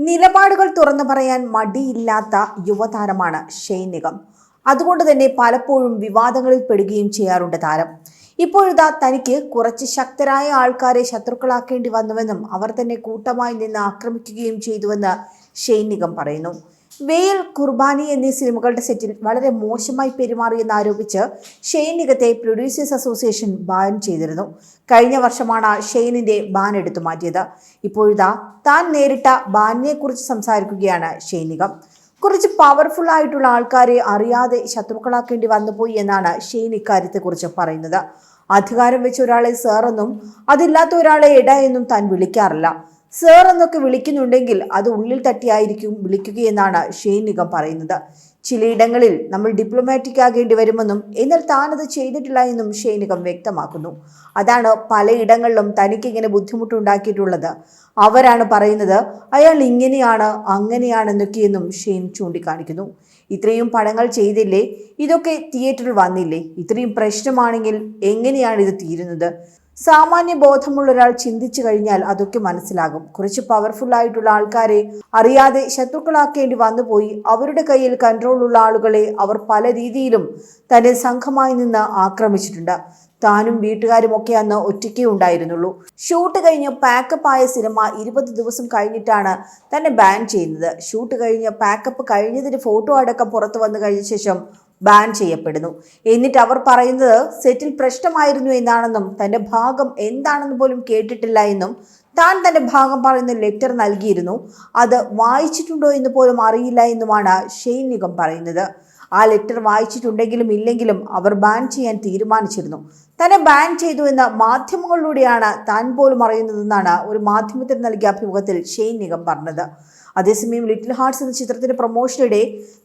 നിലപാടുകൾ തുറന്നു പറയാൻ മടിയില്ലാത്ത യുവതാരമാണ് ഷെയ്ൻ നിഗം അതുകൊണ്ട് തന്നെ പലപ്പോഴും വിവാദങ്ങളിൽ പെടുകയും ചെയ്യാറുണ്ട് താരം. ഇപ്പോഴിതാ തനിക്ക് കുറച്ച് ശക്തരായ ആൾക്കാരെ ശത്രുക്കളാക്കേണ്ടി വന്നുവെന്നും അവർ തന്നെ കൂട്ടമായി നിന്ന് ആക്രമിക്കുകയും ചെയ്തുവെന്ന് ഷെയ്ൻ നിഗം പറയുന്നു. വേൽ കുർബാനി എന്നീ സിനിമകളുടെ സെറ്റിൽ വളരെ മോശമായി പെരുമാറിയെന്ന് ആരോപിച്ച് ഷെയ്ൻ നിഗത്തെ പ്രൊഡ്യൂസേഴ്സ് അസോസിയേഷൻ ബാൻ ചെയ്തിരുന്നു. കഴിഞ്ഞ വർഷമാണ് ഷെയ്നിന്റെ ബാൻ എടുത്തു മാറ്റിയത്. ഇപ്പോഴിതാ താൻ നേരിട്ട ബാനിനെക്കുറിച്ച് സംസാരിക്കുകയാണ് ഷെയ്ൻ നിഗം കുറച്ച് പവർഫുൾ ആയിട്ടുള്ള ആൾക്കാരെ അറിയാതെ ശത്രുക്കളാക്കേണ്ടി വന്നുപോയി എന്നാണ് ഷെയ്ൻ ഇക്കാര്യത്തെക്കുറിച്ച് പറയുന്നത്. അധികാരം വെച്ച ഒരാളെ സാറെന്നും അതില്ലാത്ത ഒരാളെ എട എന്നും താൻ വിളിക്കാറില്ല. സർ എന്നൊക്കെ വിളിക്കുന്നുണ്ടെങ്കിൽ അത് ഉള്ളിൽ തട്ടിയായിരിക്കും വിളിക്കുകയെന്നാണ് ഷെയ്ൻ നിഗം പറയുന്നത് ചിലയിടങ്ങളിൽ നമ്മൾ ഡിപ്ലോമാറ്റിക് ആകേണ്ടി വരുമെന്നും എന്നാൽ താനത് ചെയ്തിട്ടില്ല എന്നും ഷെയ്ൻ നിഗം വ്യക്തമാക്കുന്നു. അതാണ് പലയിടങ്ങളിലും തനിക്കിങ്ങനെ ബുദ്ധിമുട്ടുണ്ടാക്കിയിട്ടുള്ളത്. അവരാണ് പറയുന്നത് അയാൾ ഇങ്ങനെയാണ് അങ്ങനെയാണെന്നൊക്കെയെന്നും ഷെയ്ൻ ചൂണ്ടിക്കാണിക്കുന്നു. ഇത്രയും പടങ്ങൾ ചെയ്തില്ലേ? ഇതൊക്കെ തിയേറ്ററിൽ വന്നില്ലേ? ഇത്രയും പ്രശ്നമാണെങ്കിൽ എങ്ങനെയാണ് ഇത് തീരുന്നത്? സാമാന്യ ബോധമുള്ള ഒരാൾ ചിന്തിച്ചു കഴിഞ്ഞാൽ അതൊക്കെ മനസ്സിലാകും. കുറച്ച് പവർഫുൾ ആയിട്ടുള്ള ആൾക്കാരെ അറിയാതെ ശത്രുക്കളാക്കേണ്ടി വന്നുപോയി അവരുടെ കയ്യിൽ കൺട്രോളുള്ള ആളുകളെ അവർ പല രീതിയിലും തന്നെ സംഘമായി നിന്ന് ആക്രമിച്ചിട്ടുണ്ട്. താനും വീട്ടുകാരും ഒക്കെ അന്ന് ഒറ്റയ്ക്കേ ഉണ്ടായിരുന്നുള്ളൂ. ഷൂട്ട് കഴിഞ്ഞ് പാക്കപ്പ് ആയ സിനിമ ഇരുപത് ദിവസം കഴിഞ്ഞിട്ടാണ് തന്നെ ബാൻ ചെയ്യുന്നത്. ഷൂട്ട് കഴിഞ്ഞ് പാക്കപ്പ് കഴിഞ്ഞതിന് ഫോട്ടോ അടക്കം പുറത്തു വന്നു കഴിഞ്ഞ ശേഷം ബാൻ ചെയ്യപ്പെടുന്നു. എന്നിട്ട് അവർ പറയുന്നത് സെറ്റിൽ പ്രശ്നമായിരുന്നു എന്നാണെന്നും തന്റെ ഭാഗം എന്താണെന്ന് പോലും കേട്ടിട്ടില്ല എന്നും താൻ തന്റെ ഭാഗം പറയുന്ന ലെറ്റർ നൽകിയിരുന്നു. അത് വായിച്ചിട്ടുണ്ടോ എന്ന് പോലും അറിയില്ല എന്നുമാണ് ഷെയ്ൻ നിഗം പറയുന്നത്. ആ ലെറ്റർ വായിച്ചിട്ടുണ്ടെങ്കിലും ഇല്ലെങ്കിലും അവർ ബാൻ ചെയ്യാൻ തീരുമാനിച്ചിരുന്നു. തന്നെ ബാൻ ചെയ്തു എന്ന മാധ്യമങ്ങളിലൂടെയാണ് താൻ പോലും അറിയുന്നതെന്നാണ് ഒരു മാധ്യമത്തിന് നൽകിയ അഭിമുഖത്തിൽ ഷെയ്ൻ നിഗം പറഞ്ഞത്. അതേസമയം ലിറ്റിൽ ഹാർട്സ് എന്ന ചിത്രത്തിന്റെ പ്രൊമോഷനിടെ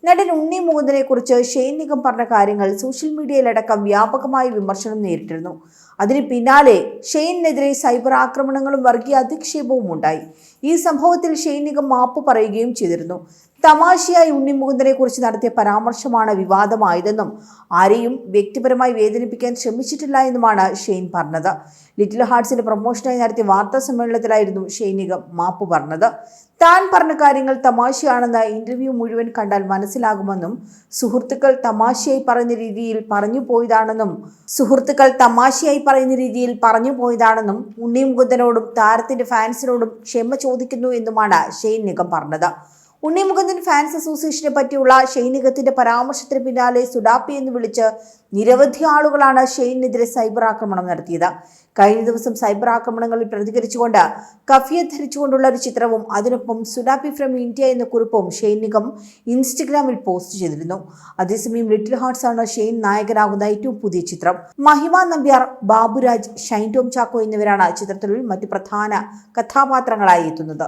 നടൻ ഉണ്ണി മുകുന്ദനെ കുറിച്ച് ഷെയ്ൻ നിഗം പറഞ്ഞ കാര്യങ്ങൾ സോഷ്യൽ മീഡിയയിലടക്കം വ്യാപകമായ വിമർശനം നേരിട്ടിരുന്നു. അതിന് പിന്നാലെ ഷെയ്നെതിരെ സൈബർ ആക്രമണങ്ങളും വർഗീയ അധിക്ഷേപവും ഉണ്ടായി. ഈ സംഭവത്തിൽ ഷെയ്ൻ നിഗം മാപ്പ് പറയുകയും ചെയ്തിരുന്നു. തമാശയായി ഉണ്ണി മുകുന്ദനെ കുറിച്ച് നടത്തിയ പരാമർശമാണ് വിവാദമായതെന്നും ആരെയും വ്യക്തിപരമായി വേദനിപ്പിക്കാൻ ശ്രമിച്ചിട്ടില്ല എന്നുമാണ് ഷെയ്ൻ പറഞ്ഞത്. ലിറ്റിൽ ഹാർട്സിന്റെ പ്രൊമോഷനായി നടത്തിയ വാർത്താ സമ്മേളനത്തിലായിരുന്നു ഷെയ്ൻ നിഗം മാപ്പ് പറഞ്ഞത്. താൻ പറഞ്ഞ കാര്യങ്ങൾ തമാശയാണെന്ന് ഇന്റർവ്യൂ മുഴുവൻ കണ്ടാൽ മനസ്സിലാകുമെന്നും സുഹൃത്തുക്കൾ തമാശയായി പറയുന്ന രീതിയിൽ പറഞ്ഞു പോയതാണെന്നും സുഹൃത്തുക്കൾ തമാശയായി പറയുന്ന രീതിയിൽ പറഞ്ഞു പോയതാണെന്നും ഉണ്ണി മുകുന്ദനോടും താരത്തിന്റെ ഫാൻസിനോടും ക്ഷമ ചോദിക്കുന്നു എന്നുമാണ് ഷെയ്ൻ നിഗം പറഞ്ഞത്. ഉണ്ണി മുകുന്ദൻ ഫാൻസ് അസോസിയേഷനെ പറ്റിയുള്ള ഷെയ്നികത്തിന്റെ പരാമർശത്തിന് പിന്നാലെ സുഡാപ്പി എന്ന് വിളിച്ച് നിരവധി ആളുകളാണ് ഷെയ്നെതിരെ സൈബർ ആക്രമണം നടത്തിയത്. കഴിഞ്ഞ ദിവസം സൈബർ ആക്രമണങ്ങളിൽ പ്രതികരിച്ചുകൊണ്ട് കഫിയ ധരിച്ചുകൊണ്ടുള്ള ഒരു ചിത്രവും അതിനൊപ്പം സുഡാപ്പി ഫ്രം ഇന്ത്യ എന്ന കുറിപ്പും ഷെയ്ൻ നിഗം ഇൻസ്റ്റഗ്രാമിൽ പോസ്റ്റ് ചെയ്തിരുന്നു. അതേസമയം ലിറ്റിൽ ഹാർട്സ് ആണ് ഷെയ്ൻ നായകനാകുന്ന ഏറ്റവും പുതിയ ചിത്രം. മഹിമ നമ്പ്യാർ ബാബുരാജ് ഷൈൻ ടോം ചാക്കോ എന്നിവരാണ് ചിത്രത്തിൽ മറ്റു പ്രധാന കഥാപാത്രങ്ങളായി എത്തുന്നത്.